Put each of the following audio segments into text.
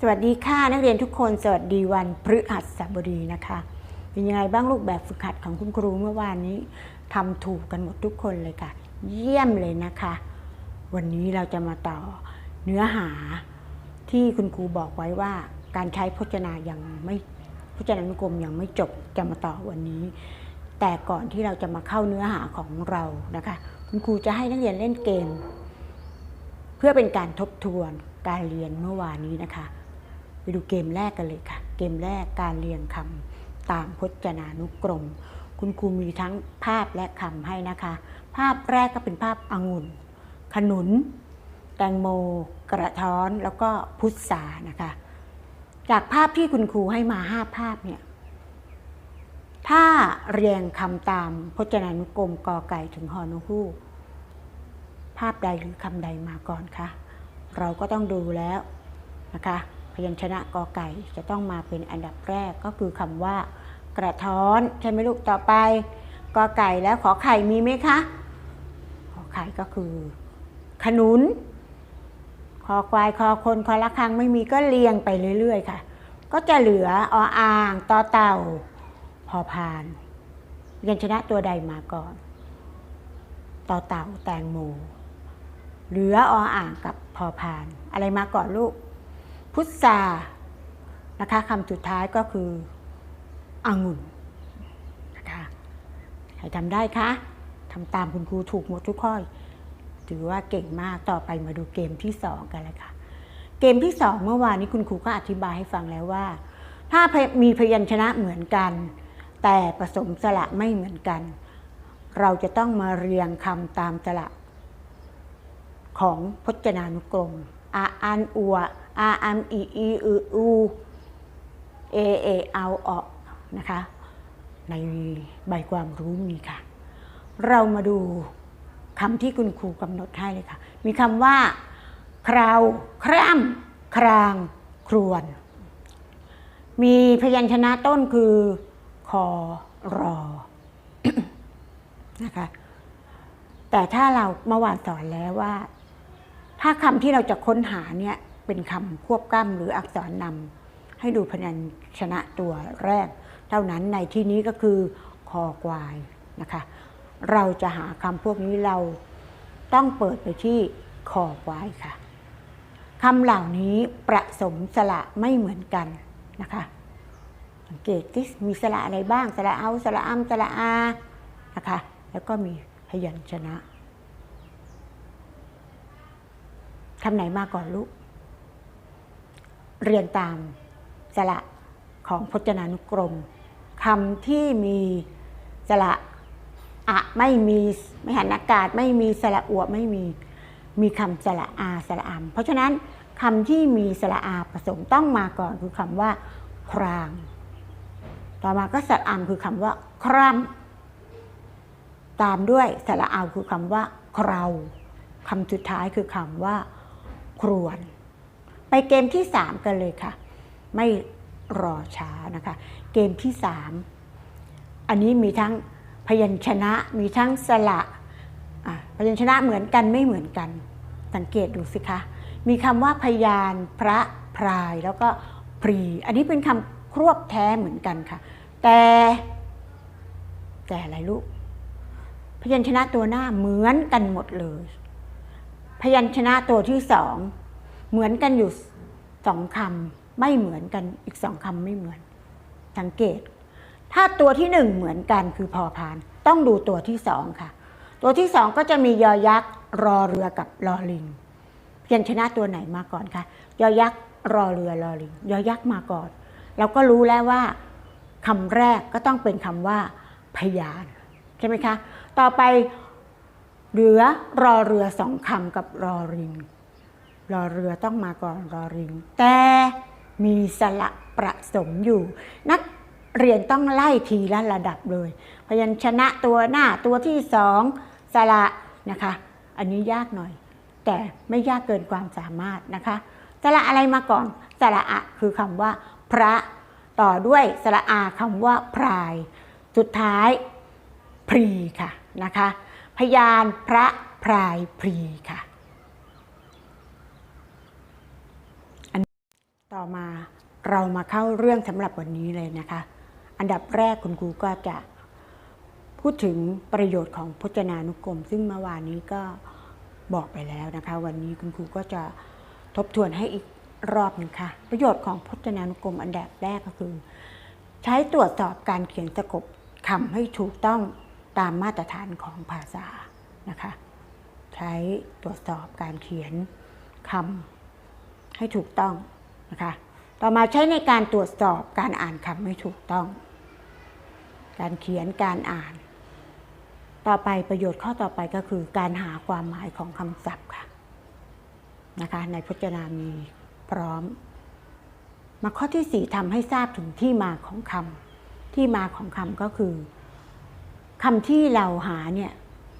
สวัสดีค่ะนักเรียนทุกคนสวัสดีวันพฤหัสบดีนะคะ เป็นยังไงบ้างลูกแบบฝึกหัดของคุณครูเมื่อวานนี้ทำถูกกันหมดทุกคนเลยค่ะ เยี่ยมเลยนะคะ วันนี้เราจะมาต่อเนื้อหาที่คุณครูบอกไว้ว่าการใช้พจนายังไม่พจนานุกรมยังไม่จบจะมาต่อวันนี้ แต่ก่อนที่เราจะมาเข้าเนื้อหาของเรานะคะ คุณครูจะให้นักเรียนเล่นเกม เพื่อเป็นการทบทวนการเรียนเมื่อวานนี้นะคะ ไปดูเกมแรกกันเลยค่ะ เกมแรกการเรียงคำตามพจนานุกรม คุณครูมีทั้งภาพและคำให้นะคะ ภาพแรกก็เป็นภาพองุ่น ขนุน แตงโม กระท้อนแล้วก็พุทรานะคะ จากภาพที่คุณครูให้มาห้าภาพเนี่ยถ้าเรียงคำตามพจนานุกรมกอไก่ถึงฮอนกฮูกภาพใดหรือคำใดมาก่อนคะเราก็ต้องดูแล้วนะคะ พยัญชนะกอไก่ จะต้องมาเป็นอันดับแรกก็คือคำว่า กระท้อนใช่ไหมลูกต่อไปกอไก่แล้วขอไข่มีไหมคะ ขอไข่ก็คือ ขนุน คอควายคอคนคอละครังไม่มีก็เรียงไปเรื่อยๆค่ะ ก็จะเหลือออ่างต่อเต่า พอพานยัญชนะตัวใดมาก่อนต่อเต่าแตงโมเหลือออ่างกับพอพาน อะไรมาก่อนลูก พุทรานะคะคำสุดท้ายก็คือองุ่นนะคะใครทำได้คะทำตามคุณครูถูกหมดทุกข้อถือว่าเก่งมากต่อไปมาดูเกมที่2กันเลยค่ะ เกมที่2เมื่อวานนี้คุณครูก็อธิบายให้ฟังแล้วว่า ถ้ามีพยัญชนะเหมือนกัน แต่ผสมสระไม่เหมือนกัน เราจะต้องมาเรียงคำตามสระของพจนานุกรมอาอันอัว อาอัมอีอีอืออูเอเอเอาออกนะคะในใบความรู้มีค่ะ เรามาดูคำที่คุณครูกำหนดให้เลยค่ะ มีคำว่า คราว คร่ำคราง ครวน มีพยัญชนะต้นคือ คอรอนะคะ แต่ถ้าเราเมื่อวานสอนแล้วว่า ถ้าคำที่เราจะค้นหาเนี่ย เป็นคำควบกล้ำหรืออักษรนำให้ดูพยัญชนะตัวแรก เท่านั้นในที่นี้ก็คือคอควายนะคะ เราจะหาคำพวกนี้เราต้องเปิดไปที่คอควายค่ะคำเหล่านี้ประสมสระไม่เหมือนกันนะคะสังเกตที่มีสระอะไรบ้างสระเอาสระอัมสระอานะคะแล้วก็มีพยัญชนะคำไหนมาก่อนลูก เรียนตามสระของพจนานุกรมคำที่มีสระอะไม่มีไม่หันอากาศไม่มีสระอวไม่มีมีคำสระอาสระอัมเพราะฉะนั้นคำที่มีสระอาผสมต้องมาก่อนคือคำว่า คราง ต่อมาก็สระอัมคือคำว่า คร่ำตามด้วยสระอาคือคำว่า เคราคำสุดท้ายคือคำว่า ครวน เกมที่ 3 กันเลยค่ะ ไม่รอช้านะคะ เกมที่ 3 อันนี้มีทั้งพยัญชนะมีทั้งสระอะพยัญชนะเหมือนกันไม่เหมือนกัน สังเกตดูสิคะ มีคำว่าพยานพระพรายแล้วก็พรี อันนี้เป็นคำครวบแท้เหมือนกันค่ะ แต่ แต่อะไรลูกพยัญชนะตัวหน้าเหมือนกันหมดเลย พยัญชนะตัวที่สอง เหมือนกันอยู่สองคำไม่เหมือนกันอีกสองคำไม่เหมือน สังเกต ถ้าตัวที่หนึ่งเหมือนกันคือพอพาน ต้องดูตัวที่สองค่ะ ตัวที่สองก็จะมียอยักษ์รอเรือกับรอลิงพยัญชนะตัวไหนมาก่อนคะยอยักษ์รอเรือรอลิงยอยักษ์มาก่อน เราก็รู้แล้วว่าคำแรกก็ต้องเป็นคำว่า พยานใช่ไหมคะ ต่อไปเหลือรอเรือสองคำกับรอริง รอเรือต้องมาก่อนรอริง แต่มีสระประสมอยู่ นักเรียนต้องไล่ทีละระดับเลย พยัญชนะตัวหน้าตัวที่สองสระนะคะ อันนี้ยากหน่อย แต่ไม่ยากเกินความสามารถนะคะสระอะไรมาก่อนสระอะคือคำว่า พระต่อด้วยสระอาคำว่าพราย สุดท้ายพรีค่ะนะคะ พยานพระพรายพรีค่ะ ต่อมาเรามาเข้าเรื่องสำหรับวันนี้เลยนะคะ อันดับแรกคุณครูก็จะพูดถึงประโยชน์ของพจนานุกรม ซึ่งเมื่อวานนี้ก็บอกไปแล้วนะคะ วันนี้คุณครูก็จะทบทวนให้อีกรอบหนึ่งค่ะ ประโยชน์ของพจนานุกรม อันดับแรกก็คือ ใช้ตรวจสอบการเขียนสะกดคำให้ถูกต้องตามมาตรฐานของภาษานะคะ ใช้ตรวจสอบการเขียนคำให้ถูกต้อง นะคะต่อมาใช้ในการตรวจสอบการอ่านคำให้ถูกต้อง การเขียนการอ่าน ต่อไปประโยชน์ข้อต่อไปก็คือการหาความหมายของคำศัพท์ค่ะนะคะในพจนามีพร้อม มาข้อที่สี่ทำให้ทราบถึงที่มาของคำที่มาของคำก็คือคำที่เราหาเนี่ย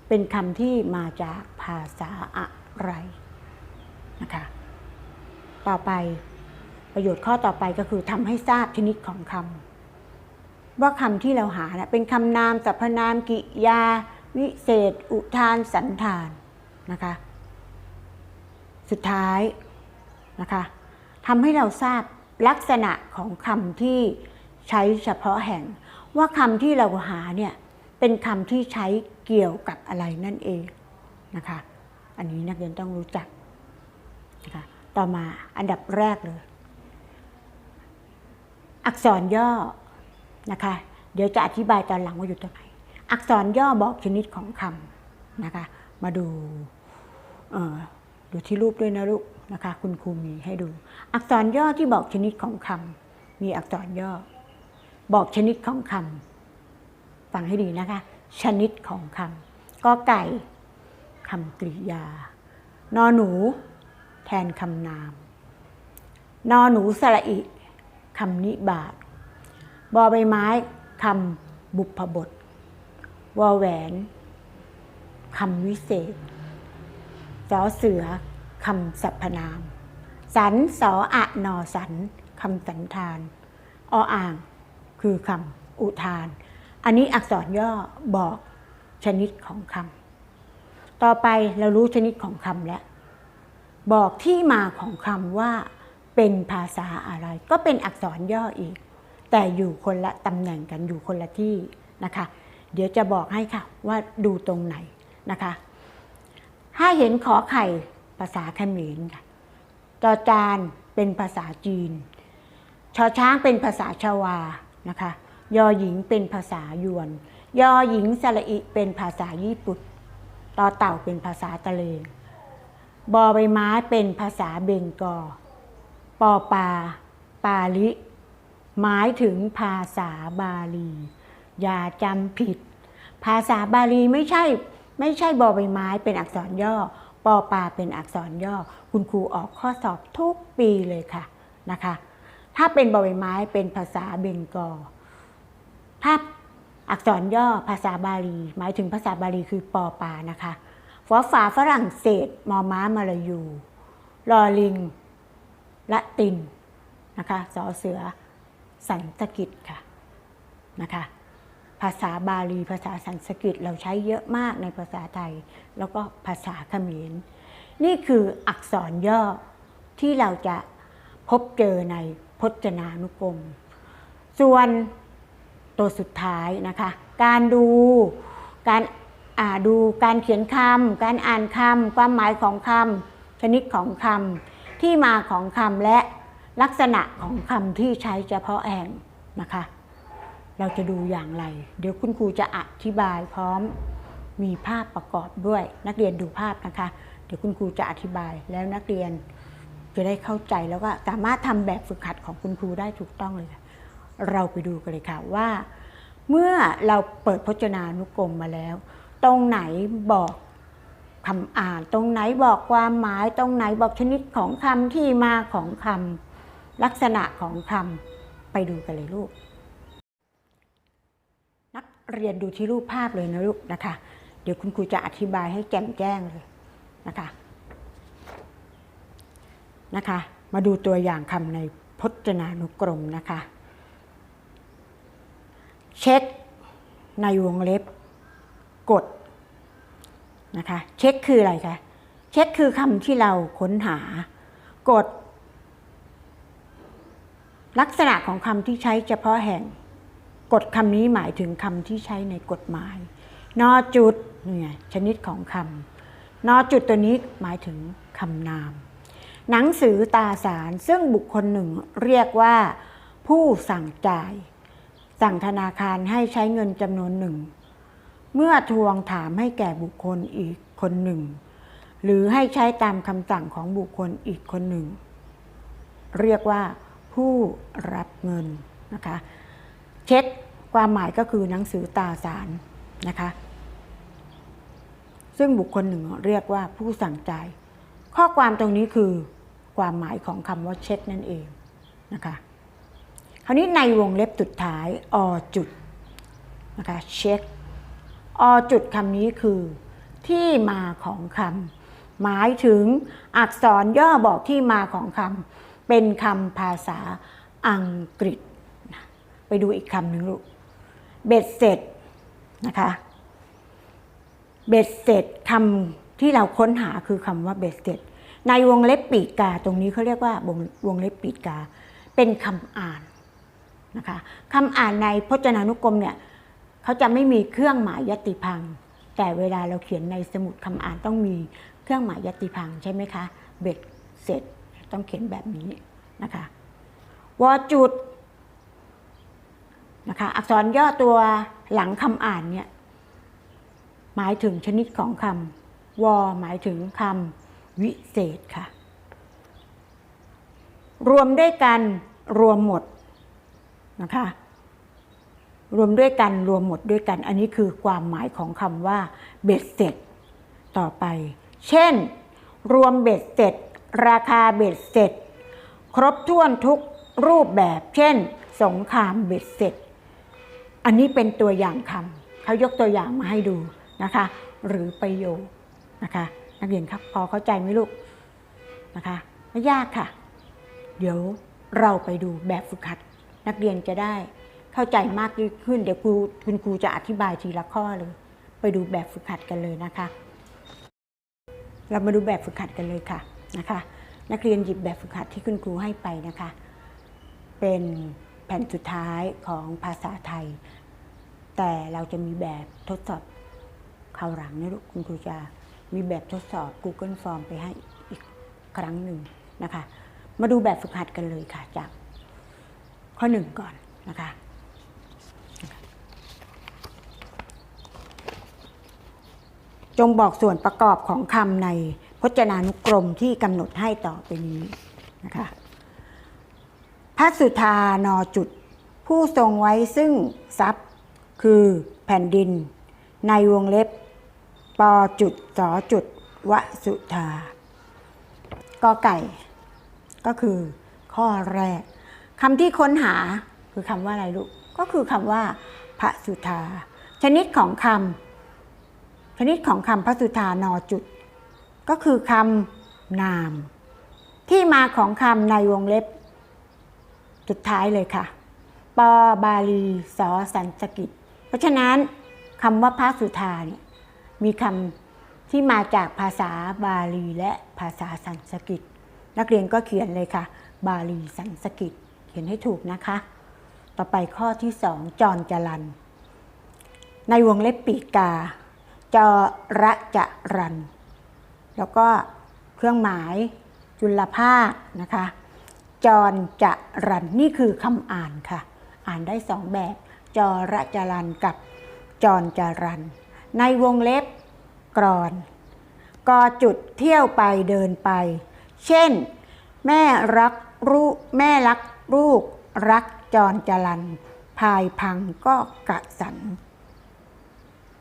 เป็นคำที่มาจากภาษาอะไรนะคะต่อไป ประโยชน์ข้อต่อไปก็คือทำให้ทราบชนิดของคำว่าคำที่เราหาเนี่ยเป็นคำนามสรรพนามกิยา วิเศษ อุทาน สันธานนะคะสุดท้ายนะคะทำให้เราทราบลักษณะของคำที่ใช้เฉพาะแห่ง ว่าคำที่เราหาเนี่ยเป็นคำที่ใช้เกี่ยวกับอะไรนั่นเองนะคะ อันนี้นักเรียนต้องรู้จักนะคะต่อมาอันดับแรกเลย อักษรย่อนะคะ เดี๋ยวจะอธิบายตอนหลังว่าอยู่ตรงไหน อักษรย่อบอกชนิดของคำนะคะ มาดูเออดูที่รูปด้วยนะลูกนะคะ คุณครูมีให้ดู อักษรย่อที่บอกชนิดของคำมีอักษรย่อ บอกชนิดของคำฟังให้ดีนะคะ ชนิดของคำก็ไก่คำกริยา นอหนู แทนคำนาม นอหนูสระอิ คำนิบาตบอใบไม้คำบุพบท วอแหวนคำวิเศษสอเสือคำสรรพนาม สันสออะนอสันคำสันธาน ออ่างคือคำอุทาน อันนี้อักษรย่อบอกชนิดของคำต่อไปเรารู้ชนิดของคำแล้ว บอกที่มาของคำว่า เป็นภาษาอะไร ก็เป็นอักษรย่ออีก แต่อยู่คนละตำแหน่งกันอยู่คนละที่นะคะ เดี๋ยวจะบอกให้ค่ะว่าดูตรงไหนนะคะ ถ้าเห็นขอไข่ภาษาเขมรค่ะจอจานเป็นภาษาจีน ชอช้างเป็นภาษาชาวานะคะ ยอหญิงเป็นภาษายวน ยอหญิงสระอิเป็นภาษาญี่ปุ่น ต่อเต่าเป็นภาษาตะเลงบอใบไม้เป็นภาษาเบงกอ ปอปา ปาลิ หมายถึงภาษาบาลี อย่าจำผิด ภาษาบาลีไม่ใช่ไม่ใช่บอใบไม้เป็นอักษรย่อ ปอปาเป็นอักษรย่อ คุณครูออกข้อสอบทุกปีเลยค่ะนะคะ ถ้าเป็นบอใบไม้เป็นภาษาเบงกอถ้าอักษรย่อภาษาบาลี หมายถึงภาษาบาลีคือปอปานะคะฟอฝาฝรั่งเศสมอม้ามาลายูลอลิง ละตินนะคะสอเสือสันสกิตค่ะนะคะภาษาบาลีภาษาสันสกฤตเราใช้เยอะมากในภาษาไทย แล้วก็ภาษาเขมร นี่คืออักษรย่อที่เราจะพบเจอในพจนานุกรม ส่วนตัวสุดท้ายนะคะ การดูการอ่าดูการเขียนคำการอ่านคำความหมายของคำชนิดของคำ ที่มาของคำและลักษณะของคำที่ใช้เฉพาะแห่งนะคะ เราจะดูอย่างไร เดี๋ยวคุณครูจะอธิบายพร้อมมีภาพประกอบด้วย นักเรียนดูภาพนะคะ เดี๋ยวคุณครูจะอธิบายแล้วนักเรียนจะได้เข้าใจแล้วก็สามารถทำแบบฝึกหัดของคุณครูได้ถูกต้องเลยค่ะเราไปดูกันเลยค่ะว่า เมื่อเราเปิดพจนานุกรมมาแล้ว ตรงไหนบอก คำอ่าน ตรงไหนบอกความหมายตรงไหนบอกชนิดของคำที่มาของคำลักษณะของคำไปดูกันเลยลูก นักเรียนดูที่รูปภาพเลยนะลูกนะคะ เดี๋ยวคุณครูจะอธิบายให้แจ่มแจ้งเลยนะคะนะคะ มาดูตัวอย่างคำในพจนานุกรมนะคะ เช็คในวงเล็บกด นะคะเช็คคืออะไรคะเช็คคือคำที่เราค้นหากดลักษณะของคำที่ใช้เฉพาะแห่งกฎคำนี้หมายถึงคำที่ใช้ในกฎหมาย นอจุดเนี่ยชนิดของคำนอจุดตัวนี้หมายถึงคำนาม หนังสือตาสารซึ่งบุคคลหนึ่งเรียกว่า ผู้สั่งจ่าย สั่งธนาคารให้ใช้เงินจำนวนหนึ่ง เมื่อทวงถามให้แก่บุคคลอีกคนหนึ่ง หรือให้ใช้ตามคำสั่งของบุคคลอีกคนหนึ่ง เรียกว่าผู้รับเงินนะคะ เช็คความหมายก็คือหนังสือตาสารนะคะ ซึ่งบุคคลหนึ่งเรียกว่าผู้สั่งจ่าย ข้อความตรงนี้คือความหมายของคำว่าเช็คนั่นเองนะคะ คราวนี้ในวงเล็บสุดท้ายอจุดนะคะเช็ค อจุดคำนี้คือ ที่มาของคำหมายถึงอักษรย่อบอกที่มาของคำเป็นคำภาษาอังกฤษนะไปดูอีกคำหนึ่งลูกเบ็ดเสร็จนะคะเบ็ดเสร็จคำที่เราค้นหาคือคำว่าเบ็ดเสร็จ ในวงเล็บปีกกาตรงนี้เขาเรียกว่าวงวงเล็บปีกกา เป็นคำอ่านนะคะคำอ่านในพจนานุกรมเนี่ย เขาจะไม่มีเครื่องหมายยติพัง แต่เวลาเราเขียนในสมุดคำอ่านต้องมีเครื่องหมายยติพังใช่ไหมคะ เบ็ดเสร็จต้องเขียนแบบนี้นะคะวจุดนะคะอักษรย่อตัวหลังคำอ่านเนี่ยหมายถึงชนิดของคำวหมายถึงคำวิเศษค่ะ รวมได้กันรวมหมดนะคะ รวมด้วยกันรวมหมดด้วยกัน อันนี้คือความหมายของคำว่าเบ็ดเสร็จต่อไป เช่น รวมเบ็ดเสร็จ ราคาเบ็ดเสร็จ ครบถ้วนทุกรูปแบบ เช่น สงครามเบ็ดเสร็จ อันนี้เป็นตัวอย่างคำเขายกตัวอย่างมาให้ดูนะคะ หรือประโยคนะคะ นักเรียนครับพอเข้าใจไหมลูกนะคะไม่ยากค่ะ เดี๋ยวเราไปดูแบบฝึกหัด นักเรียนจะได้ เข้าใจมากยิ่งขึ้น เดี๋ยวครูคุณครูจะอธิบายทีละข้อเลย ไปดูแบบฝึกหัดกันเลยนะคะ เรามาดูแบบฝึกหัดกันเลยค่ะนะคะ นักเรียนหยิบแบบฝึกหัดที่คุณครูให้ไปนะคะ เป็นแผ่นสุดท้ายของภาษาไทย แต่เราจะมีแบบทดสอบคราวหลังนะลูกคุณครูจะมีแบบทดสอบ Google Form ไปให้อีกครั้งหนึ่งนะคะ มาดูแบบฝึกหัดกันเลยค่ะจากข้อหนึ่งก่อนนะคะ จงบอกส่วนประกอบของคำในพจนานุกรมที่กำหนดให้ต่อไปนี้นะคะพระสุธานอจุด ผู้ทรงไว้ซึ่งทรัพย์คือแผ่นดิน ในวงเล็บปอจุดสอจุดวสุธากอไก่ ก็คือข้อแรกคำที่ค้นหาคือคำว่าอะไรลูก ก็คือคำว่าพระสุธา ชนิดของคำ ชนิดของคำพระสุธานอจุด ก็คือคำนาม ที่มาของคำในวงเล็บ สุดท้ายเลยค่ะ ปอบาลีสอสันสกิต เพราะฉะนั้นคำว่าพระสุธาเนี่ยมีคำที่มาจากภาษาบาลีและภาษาสันสกิต นักเรียนก็เขียนเลยค่ะ บาลีสันสกิต เขียนให้ถูกนะคะ ต่อไปข้อที่สองจรจรันในวงเล็บปีกา จอระจะรัน แล้วก็เครื่องหมายจุลภาคนะคะ จรจะรันนี่คือคำอ่านค่ะ อ่านได้สองแบบจอระจรันกับจรจรัน ในวงเล็บกรอนกอจุดเที่ยวไปเดินไป เช่น แม่รักลูกแม่รักลูกรักจรจรันพายพังก็กระสัน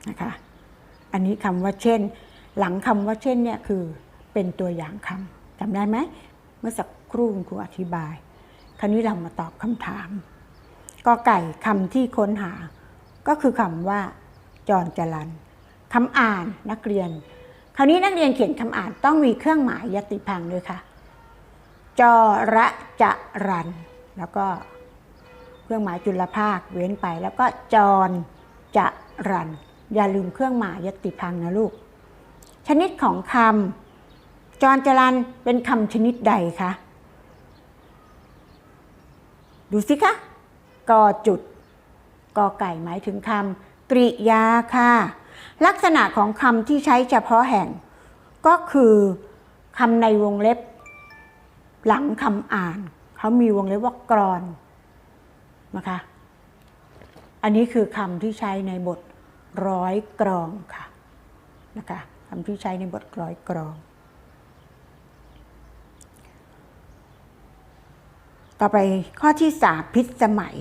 นะคะ อันนี้คำว่าเช่น หลังคำว่าเช่นเนี่ยคือเป็นตัวอย่างคำจำได้ไหมเมื่อสักครู่ครูอธิบาย คราวนี้เรามาตอบคำถามกอไก่คำที่ค้นหา ก็คือคำว่าจรจรันคำอ่านนักเรียน คราวนี้นักเรียนเขียนคำอ่านต้องมีเครื่องหมายยติพังด้วยค่ะ จระจะรัน แล้วก็เครื่องหมายจุลภาคเว้นไปแล้วก็จรจะรัน อย่าลืมเครื่องหมายยติพังนะลูก ชนิดของคำจรจรันเป็นคำชนิดใดคะ ดูสิคะกอจุดกอไก่หมายถึงคำกริยาค่ะ ลักษณะของคำที่ใช้เฉพาะแห่ง ก็คือคำในวงเล็บ หลังคำอ่าน เขามีวงเล็บว่ากรอนนะคะ อันนี้คือคำที่ใช้ในบท ร้อยกรองค่ะนะคะคำที่ใช้ในบทร้อยกรอง ต่อไปข้อที่สามพิษสมัย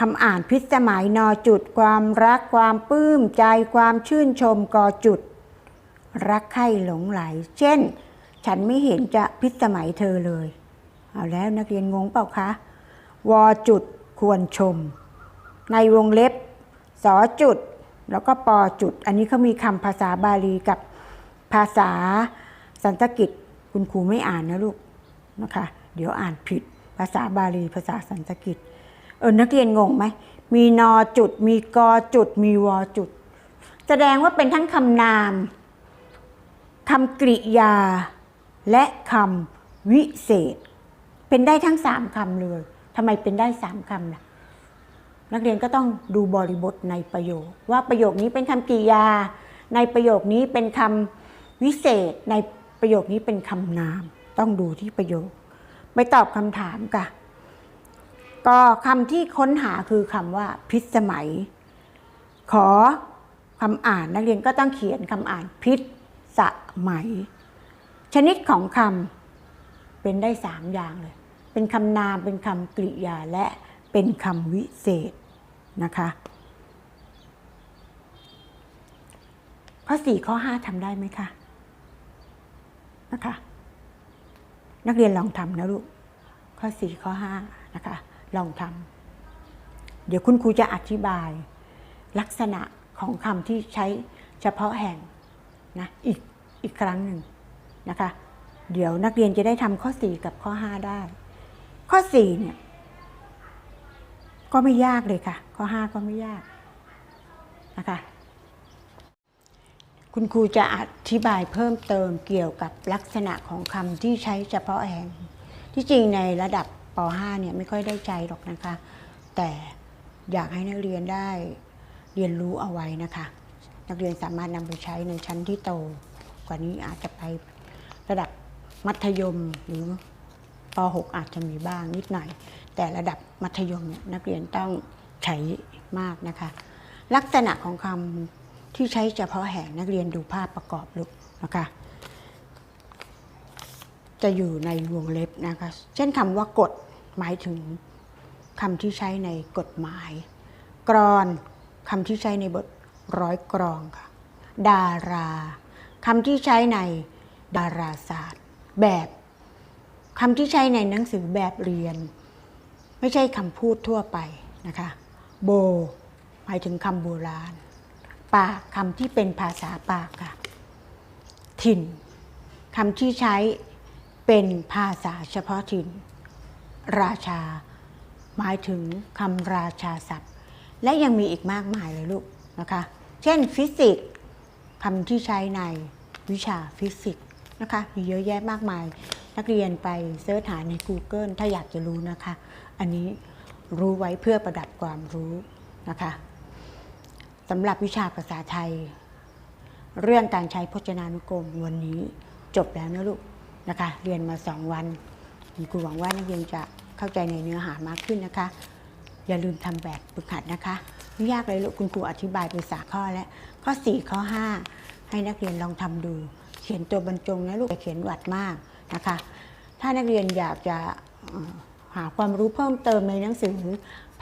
คำอ่านพิษสมัยนอจุดความรักความปลื้มใจความชื่นชมกอจุด รักใคร่หลงไหล เช่น ฉันไม่เห็นจะพิษสมัยเธอเลย เอาแล้วนักเรียนงงเปล่าคะวอจุดควรชม ในวงเล็บ สอจุด แล้วก็ปอจุด อันนี้เขามีคำภาษาบาลีกับภาษาสันสกฤตคุณครูไม่อ่านนะลูกนะคะ เดี๋ยวอ่านผิด ภาษาบาลีภาษาสันสกฤตเออนักเรียนงงไหมมีนอจุด มีกอจุด มีวอจุด แสดงว่าเป็นทั้งคำนามคำกริยา และคำวิเศษ เป็นได้ทั้งสามคำเลยทำไมเป็นได้สามคำล่ะ นักเรียนก็ต้องดูบริบทในประโยค ว่าประโยคนี้เป็นคำกริยา ในประโยคนี้เป็นคำวิเศษ ในประโยคนี้เป็นคำนาม ต้องดูที่ประโยค ไปตอบคำถามค่ะก็คำที่ค้นหาคือคำว่าพิษสมัย ขอคำอ่านนักเรียนก็ต้องเขียนคำอ่านพิษสมัย ชนิดของคำเป็นได้สามอย่างเลย เป็นคำนามเป็นคำกริยาและเป็นคำวิเศษ นะคะ ข้อสี่ข้อห้าทำได้ไหมคะนะคะ นักเรียนลองทำนะลูก ข้อสี่ข้อห้านะคะ ลองทำเดี๋ยวคุณครูจะอธิบาย ลักษณะของคำที่ใช้เฉพาะแห่งนะอีกอีกครั้งหนึ่งนะคะ เดี๋ยวนักเรียนจะได้ทำข้อ 4 กับข้อ 5 ได้ ข้อ 4 เนี่ย ก็ไม่ยากเลยค่ะ ข้อ 5 ก็ไม่ยากนะคะคุณครูจะอธิบายเพิ่มเติมเกี่ยวกับลักษณะของคำที่ใช้เฉพาะแห่ง ที่จริงในระดับป .5 เนี่ยไม่ค่อยได้ใจหรอกนะคะ แต่อยากให้นักเรียนได้เรียนรู้เอาไว้นะคะ นักเรียนสามารถนำไปใช้ในชั้นที่โต กว่านี้อาจจะไประดับมัธยมหรือป .6 อาจจะมีบ้างนิดหน่อย แต่ระดับมัธยมเนี่ยนักเรียนต้องใช้มากนะคะ ลักษณะของคำที่ใช้เฉพาะแห่งนักเรียนดูภาพประกอบลูกนะคะ จะอยู่ในวงเล็บนะคะ เช่นคำว่ากฎหมายถึงคำที่ใช้ในกฎหมาย กรอนคำที่ใช้ในบทร้อยกรองค่ะ ดาราคำที่ใช้ในดาราศาสตร์ แบบคำที่ใช้ในหนังสือแบบเรียน ไม่ใช่คำพูดทั่วไปนะคะ โบ หมายถึงคำโบราณ ปากคำที่เป็นภาษาปากค่ะ ถิ่นคำที่ใช้เป็นภาษาเฉพาะถิ่น ราชา หมายถึงคำราชาศัพท์ และยังมีอีกมากมายเลยลูกนะคะ เช่นฟิสิกส์คำที่ใช้ในวิชาฟิสิกส์นะคะมีเยอะแยะมากมาย นักเรียนไปเสิร์ชหาใน Google ถ้าอยากจะรู้นะคะ อันนี้รู้ไว้เพื่อประดับความรู้นะคะสำหรับวิชาภาษาไทย เรื่องการใช้พจนานุกรมวันนี้จบแล้วนะลูกนะคะ เรียนมาสองวันครูหวังว่านักเรียนจะเข้าใจในเนื้อหามากขึ้นนะคะ อย่าลืมทำแบบฝึกหัดนะคะไม่ยากเลยลูกคุณครูอธิบายไปสาข้อแล้วข้อ 4 ข้อ 5 ให้นักเรียนลองทำดู เขียนตัวบรรจงนะลูกอย่เขียนหวัดมาก นะคะ ถ้านักเรียนอยากจะหาความรู้เพิ่มเติมในหนังสือ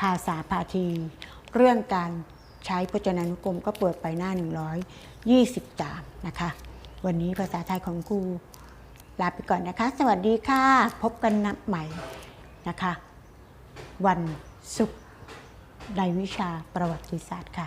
ภาษาพาที เรื่องการใช้พจนานุกรมก็เปิดไปหน้า 123 นะคะ วันนี้ภาษาไทยของครูลาไปก่อนนะคะ สวัสดีค่ะ พบกันนับใหม่นะคะ วันศุกร์ในวิชาประวัติศาสตร์ค่ะ